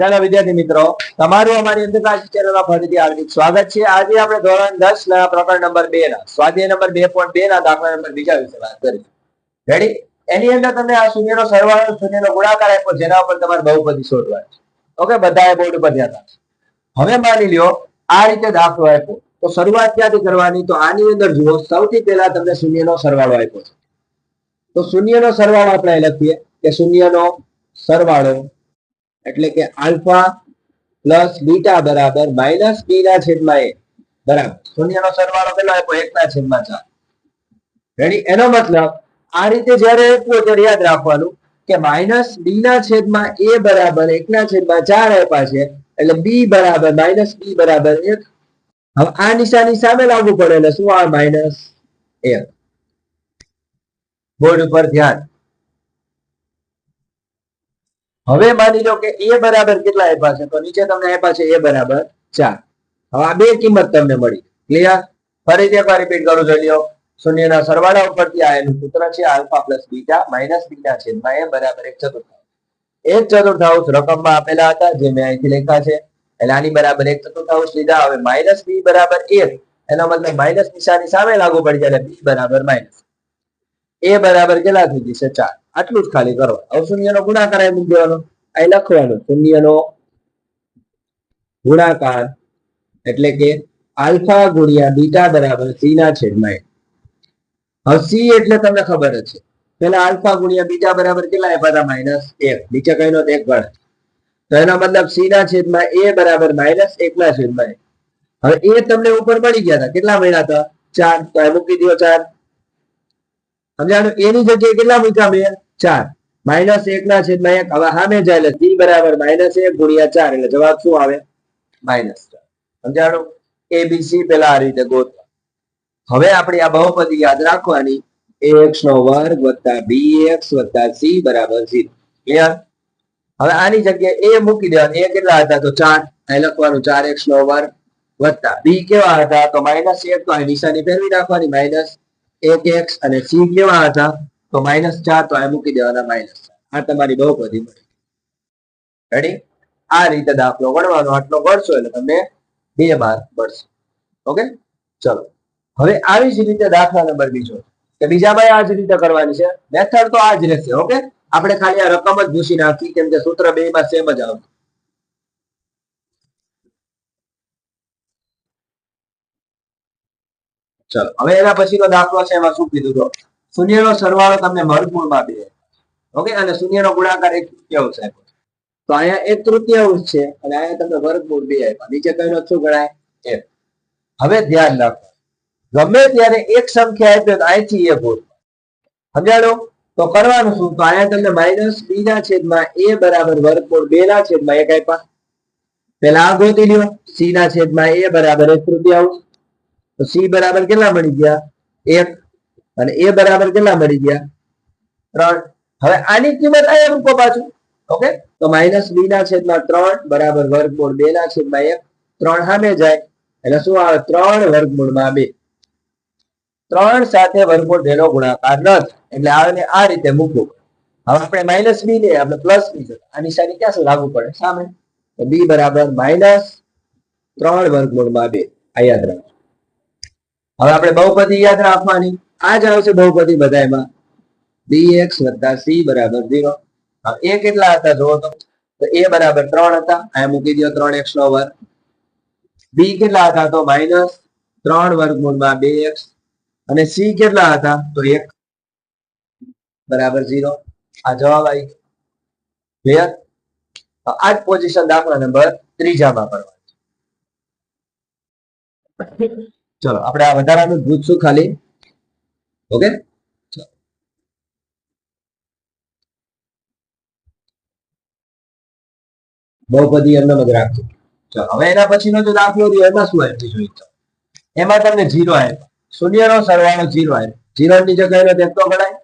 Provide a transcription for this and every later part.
ચાલો વિદ્યાર્થી મિત્રો, તમારું અમારી અંધકાશી ચેનલમાં હાર્દિક સ્વાગત છે. આજે આપણે ધોરણ દસ પ્રકરણ નંબર બે ના, સ્વાધ્યાય નંબર બે પોઈન્ટ બે ના દાખલા નંબર બીજા વિશે વાત કરી રેડી એની અંદર તમને આ શૂન્યનો સરવાળો, શૂન્યનો ગુણાકાર આપ્યો, જેના ઉપર તમારે બહુપદી શોધવા છે. ઓકે બધાએ બોર્ડ ઉપર ધ્યાન રાખજો હવે માની લ્યો, આ રીતે દાખલો આપ્યો, તો શરૂઆત ક્યાંથી કરવાની? તો આની અંદર જુઓ, સૌથી પહેલા તમને શૂન્યનો સરવાળો આપ્યો છે. તો શૂન્યનો સરવાળો આપણે લખીએ કે શૂન્યનો સરવાળો એટલે કે આલ્ફા પ્લસ બીટા બરાબર માઇનસ બી ના છેદમાં એ બરાબર. શૂન્યનો સરવાળો કેટલો આપ્યો? એક ના છેદમાં ચાર. રેડી એનો મતલબ આ રીતે જ્યારે આપ્યો ત્યારે યાદ રાખવાનું કે માઇનસ બી ના છેદમાં એ બરાબર એક ના છેદમાં ચાર આપ્યા છે. એટલે બી બરાબર માઇનસ બી બરાબર એક. હવે આ નિશાની સામે લાવવું પડે એટલે શું? આ માઇનસ એક. બોર્ડ ઉપર ધ્યાન. હવે માની લો કે એ બરાબર કેટલા આપ્યા છે? તો નીચે તમને આપ્યા છે એ બરાબર ચાર. હવે આ બે કિંમત તમને મળી. ક્લિયર ફરીથી એકવાર રિપીટ કરું જોઈ લ્યો. શૂન્યના સરવાળા ઉપરથી આવેલું સૂત્ર છે alpha plus beta, minus beta છેદમાં એ બરાબર એક ચતુર્થાંશ. એક ચતુર્થાંશ રકમમાં આપેલા હતા, જે મેં અહીંથી લખ્યા છે. એટલે આની બરાબર એક ચતુર્થાંશ લીધા. હવે માઇનસ બી બરાબર એક. એનો મતલબ માઇનસ નિશાની સામે લાગુ પડી જાય બી બરાબર માઇનસ. એ બરાબર કેટલા થઈ જશે? ચાર. આટલું જ ખાલી કરો. હવે શૂન્યનો ગુણાકાર એ મૂકી દેવાનો. અહીં લખવાનું. શૂન્યનો ગુણાકાર એટલે કે આલ્ફા ગુણ્યા બીટા બરાબર સી ના છેદમાં હવે સી એટલે તમને ખબર જ છે. પેલા આલ્ફા ગુણ્યા બીટા બરાબર કેટલા આપ્યા હતા? માઇનસ એક. નીચે કઈ નો એક ગણ. તો એનો મતલબ સી ના છેદમાં એ બરાબર માઇનસ એક ના છેદમાં હવે એ તમને ઉપર મળી ગયા હતા. કેટલા મળ્યા હતા? ચાર. તો એ મૂકી દો ચાર. સમજાણું? એની જગ્યાએ કેટલા મૂક્યા મેં ચાર. માઇનસ એક ના છેદમાં એક. હવે સામે જાય એટલે સી બરાબર માઇનસ એક ગુણ્યા ચાર. એટલે જવાબ શું આવે? માઇનસ ચાર. સમજાણું? એ બી સી પેલા આ રીતે ગોતવા. હવે આપણે આ બહુપદી યાદ રાખવાની. એક્સ નો વર્ગ વત્તા બી એક્સ વત્તા સી બરાબર ઝીરો. ક્લિયર હવે આની જગ્યાએ એ મૂકી દેવાનું. એ કેટલા હતા? તો ચાર. અહીં લખવાનું ચાર એક્સ નો વર્ગ વત્તા બી કેવા હતા? તો માઇનસ એક. તો અહીં નિશાની ફેરવી નાખવાની. માઇનસ એક એક્સ અને સી કેવા હતા? તો માઇનસ ચાર તો આ મૂકી દેવાના માઇનસ આ તમારી બહુ બધી મળી. રેડી આ રીતે દાખલો ગણવાનો. આટલો ગણશો એટલે તમને બે માર્ક મળશે. ઓકે ચલો. હવે આવી જ રીતે દાખલા નંબર બીજો. કે બીજામાં આ જ રીતે કરવાની છે. મેથડ તો આ જ રહેશે. ઓકે આપણે ખાલી આ રકમ જ ભૂસી નાખી. કેમ કે સૂત્ર બે માં સેમ જ આવશે. ચલો, હવે એના પછીનો દાખલો છે, એમાં શું કીધું તો, શૂન્યનો સરવાળો તમને વર્ગમૂળમાં બે. ઓકે, અને શૂન્યનો ગુણાકાર એક તૃતીયાંશ આપ્યો તો અહીંયા એક તૃતીયાંશ છે, અને અહીંયા તમને વર્ગમૂળ બે આપ્યા. નીચે કઈ શું ગણાય? એક. હવે ધ્યાન રાખો. ગમે ત્યારે એક સંખ્યા આપ્યો તો અહીંથી એ ભૂલ. સમજાડો તો કરવાનું શું? તો અહીંયા તમને માઇનસ બી ના છેદમાં એ બરાબર વર્ગમૂળ બે ના છેદમાં એક આપ્યા. પેલા આ ગોતી લ્યો. સી ના છેદમાં એ બરાબર એક તૃતીયાંશ. તો સી બરાબર કેટલા મળી ગયા? એક. અને એ બરાબર કેટલા મળી ગયા? ત્રણ. હવે આની કિંમત અહીંયા મૂકો પાછું. ઓકે? તો માઇનસ બી ના છેદમાં ત્રણ બરાબર વર્ગમૂળ બે ના છેદમાં એક. ત્રણ સામે જાય. એટલે શું આવે? ત્રણ વર્ગમૂળમાં બે. ત્રણ સાથે વર્ગમૂળ બેનો ગુણાકાર ન થાય એટલે આને આ રીતે મૂકવું હવે આપણે માઇનસ બી લઈએ આપણે પ્લસ બી જોઈએ આ નિશાની ક્યાં લાગુ પડે? સામે. તો બી બરાબર માઇનસ ત્રણ વર્ગમૂળમાં બે. આ યાદ રાખો હવે આપણે બહુપદી યાદ રાખવાની. આ જ આવશે બહુપદી બધામાં એક્સ વત્તા સી બરાબર ઝીરો એ કેટલા હતા તો. તો એ બરાબર ત્રણ હતા. અહીંયા મૂકી દો ત્રણ એક્સ નો વર્ગ. બી કેટલા હતા તો માઇનસ ત્રણ વર્ગમૂળમાં બે એક્સ અને સી કેટલા હતા તો એક. બરાબર ઝીરો આ જવાબ આવી ગયો. ક્લિયર આ જ પોઝિશન દાખલા નંબર ત્રીજામાં કરવાની ચલો, આપણે આ વધારાનું પૂછશું ખાલી? ઓકે? બહુપદી એમને જ રાખજો. ચલો, હવે એના પછીનો જો દાખલો રહ્યો, એમાં શું આવ્યું જોઈ તો એમાં તમને જીરો આપ્યો. શૂન્યનો સરવાળો જીરો આવ્યો જીરો ની જગ્યાએ એક તો ગણાય.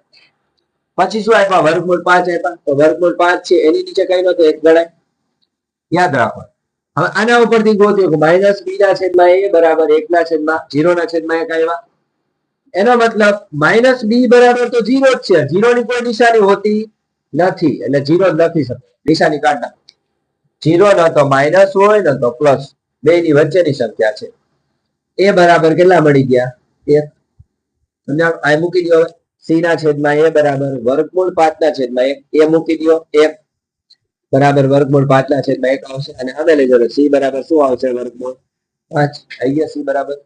પછી શું આપ્યા? વર્ગમૂળ પાંચ આપ્યા. તો વર્ગમૂળ પાંચ છે, એની નીચે કઈ નો એક ગણાય. યાદ રાખો. હવે આના ઉપરથી ગોત્યો કે માઇનસ બી ના છેદમાં એ બરાબર એક ના છેદમાં જીરો ના છેદમાં એક આવ્યા. એનો મતલબ માઇનસ બી બરાબર તો જીરો જ છે. જીરો ની કોઈ નિશાની હોતી નથી. એટલે જીરો જ લખી શકે નિશાની કાઢ જીરો ન તો માઇનસ હોય, ન તો પ્લસ બે ની વચ્ચેની સંખ્યા છે. એ બરાબર કેટલા મળી ગયા? એક. આ મૂકી દો હવે. સી ના છેદમાં એ બરાબર. વર્ગમૂળ પાંચ ના છેદમાં એક. એ મૂકી દો. એક. બરાબર વર્ગમૂળ પાંચ ના છેદમાં એક આવશે અને હવે લઈ જાઓ સી બરાબર શું આવશે વર્ગમૂળ? પાંચ. થઈ ગયા સી બરાબર.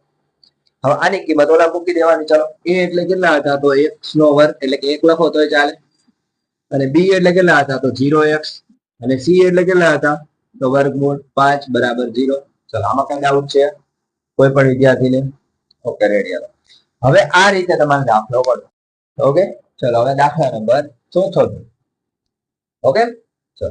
હવે આની કિંમત ઓલા મૂકી દેવાની, ચાલો. એ એટલે કેટલા હતા? તો એક્સ નો વર્ગ એટલે કે એક લખો તોય ચાલે. અને બી એટલે કેટલા હતા? તો જીરો એક્સ. અને સી એટલે કેટલા હતા? તો વર્ગમૂળ પાંચ બરાબર જીરો. ચલો, આમાં કઈ ડાઉટ છે. કોઈ પણ વિદ્યાર્થીને. ઓકે રેડી હવે. આ રીતે તમારે દાખલો કરો ઓકે ચલો, હવે દાખલા નંબર ચોથો ઓકે ચલો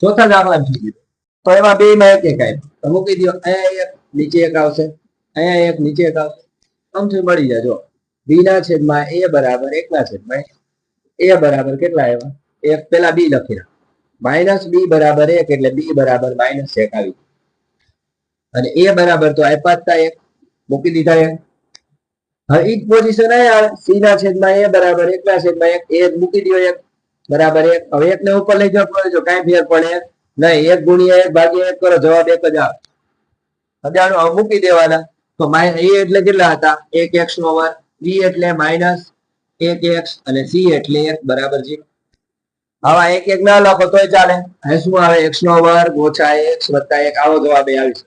ચોથા દાખલા કીધું તો એમાં બે માં એક એક આવ્યો તો મૂકી દો અહીંયા એક, નીચે એક આવશે. અહીંયા એક, નીચે એક આવશે. આમથી મળી જાય. જો બી ના છેદમાં એ બરાબર એક ના છેદમાં એ બરાબર કેટલા આવ્યા? એક પેલા બી લખી રહ્યા માઇનસ બી બરાબર એક એટલે બી બરાબર માઇનસ એક આવી અને એ બરાબર તો આપ્યા જ તા એક. મૂકી દીધા એક. હવે ઈ જ પોઝિશન આવ્યા સી ના છેદમાં એ બરાબર એક ના છેદમાં એક. એ મૂકી દો એક. બરાબર એક હવે એક ને ઉપર લઈ જાઓ પડે છો કાંઈ ફેર પડે નહીં. એક ગુણ્યા એક ભાગ્યા એક કરો, જવાબ એક જ આવે. હવે મૂકી દેવાના. તો એ એટલે કેટલા હતા? એક એક્સ નો વર્ગ. બી એટલે માઇનસ એક એક્સ અને સી એટલે એક. બરાબર છે? હવે એક એક ના લખો, તોય ચાલે. અહીં શું આવે? એક્સ નો વર્ગ ઓછા એક્સ વત્તા એક. આવો જવાબ એ આવી છે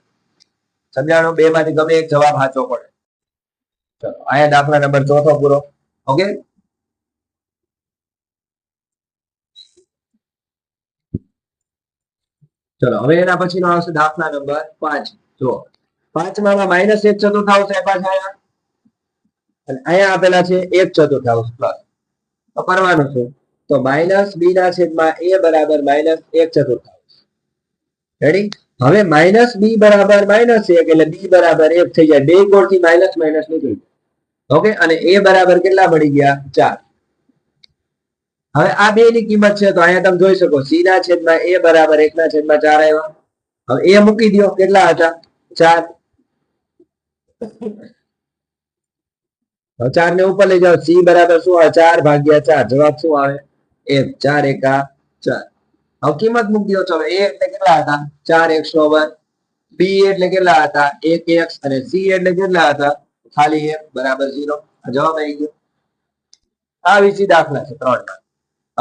સમજાણું? બે માંથી ગમે એક જવાબ સાચો પડે. ચલો, અહીંયા દાખલા નંબર ચોથો પૂરો. ઓકે? ચલો, હવે એના પછીનો આવશે દાખલા નંબર પાંચ. જો પાંચમાં માઇનસ એક ચતુર્થાંશ આપ્યા છે અને અહીંયા આપેલા છે એક ચતુર્થાંશ પ્લસ કરવાનું છે. તો માઇનસ બી ના છેદમાં એ બરાબર માઇનસ એક ચતુર્થાંશ રેડી હવે માઇનસ બી બરાબર માઇનસ એક, એટલે બી બરાબર એક થઈ જાય. બે કોણથી માઇનસ માઇનસ નીકળી જાય. ઓકે અને એ બરાબર કેટલા મળી ગયા? ચાર. હવે આ બે ની કિંમત છે તો અહીંયા તમે જોઈ શકો સી ના છેદમાં એ બરાબર એક ના છેદમાં ચાર આવ્યા. હવે એ મૂકી દો કેટલા હતા? ચાર. હવે ચાર ને ઉપર લઈ જાઓ, સી બરાબર શું આવે? ચાર ભાગ્યા ચાર, જવાબ શું આવે? એક, ચાર, એકા ચાર. હવે કિંમત મૂકી દો ચલો એ એટલે કેટલા હતા? ચાર એક્સ નો વર્ગ બી એટલે કેટલા હતા? એક, એક્સ અને સી એટલે કેટલા હતા? ખાલી એક, બરાબર ઝીરો. જવાબ આવી ગયો. આ વિશે દાખલા છે ત્રણ ના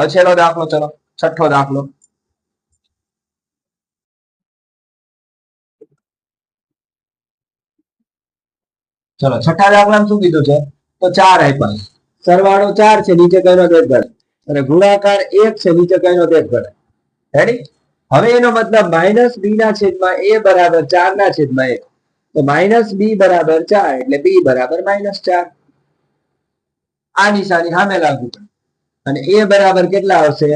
હવે છેલ્લો દાખલો, ચલો. છઠ્ઠો દાખલો. ચલો, છઠ્ઠા દાખલામાં શું કીધું છે? તો ચાર આપ્યા. સરવાળો ચાર છે, નીચે કઈનો એક ગણ અને ગુણાકાર એક છે, નીચે કઈનો એક ગણ રેડી હવે એનો મતલબ માઇનસ બી ના છેદમાં એ બરાબર ચાર ના છેદમાં એક. તો માઇનસ બી બરાબર ચાર, એટલે બી બરાબર માઇનસ ચાર. આ નિશાની સામે લાગુ પડે અને એ બરાબર કેટલા આવશે?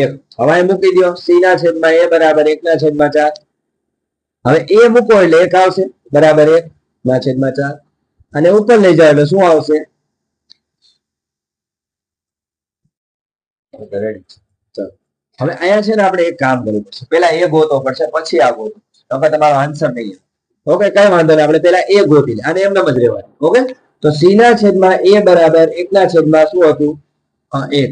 એક. હવે મૂકી દો સી ના છેદમાં એ બરાબર એક ના છેદમાં ચાર. હવે એ મૂકો એટલે એક આવશે. બરાબર એક ના છેદમાં ચાર. અને ઉપર લઈ જાય એટલે શું આવશે. હવે અહીંયા છે ને આપણે એક કામ કરવું પડશે. પેલા એ ગોતો પડશે, પછી આ ગોતો. કે તમારો આન્સર નહીં ઓકે કઈ વાંધો નહીં. આપણે પેલા એ ગોતી અને એમને જ રહેવાનું. ઓકે તો સી ના છેદમાં એ બરાબર એક ના છેદમાં શું હતું? એક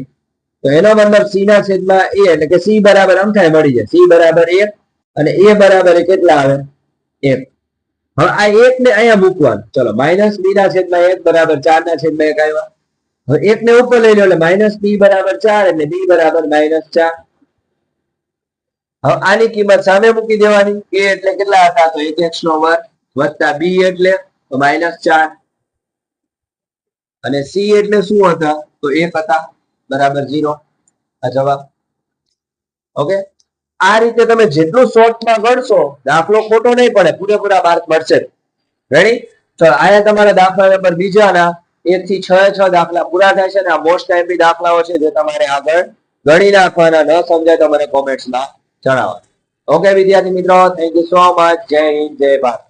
તો એનો મતલબ સી ના છેદમાં એ એટલે કે સી બરાબર આમ થાય, મળી જાય. સી બરાબર એક અને એ બરાબર કેટલા આવે? એક. હવે આ એક ને અહીંયા મૂકવાનું. ચલો માઇનસ બી ના છેદમાં એક બરાબર ચાર ના છેદમાં એક આવ્યા. હવે એક ને ઉપર લઈ લો, એટલે માઇનસ બી બરાબર ચાર, એટલે બી બરાબર માઇનસ ચાર. હવે આની કિંમત સામે મૂકી દેવાની. એ એટલે કેટલા હતા? તો એક એક્સ નો વર્ગ વત્તા બી એટલે માઇનસ ચાર. અને સી એટલે શું હતા? તો એક હતા બરાબર ઝીરો આ જવાબ. ઓકે આ રીતે તમે જેટલું શોર્ટમાં ગણશો, દાખલો ખોટો નહીં પડે, પૂરેપૂરા માર્ક મળશે. રેડી તો આયા તમારા દાખલા નંબર બીજાના એક થી છ છ દાખલા પૂરા થાય છે ને, આ મોસ્ટ ટાઈમ દાખલાઓ છે જે તમારે આગળ ગણી નાખવાના, ન સમજાય તો મને કોમેન્ટ્સમાં જણાવો. ઓકે વિદ્યાર્થી મિત્રો થેન્ક યુ સો મચ જય હિન્દ, જય ભારત.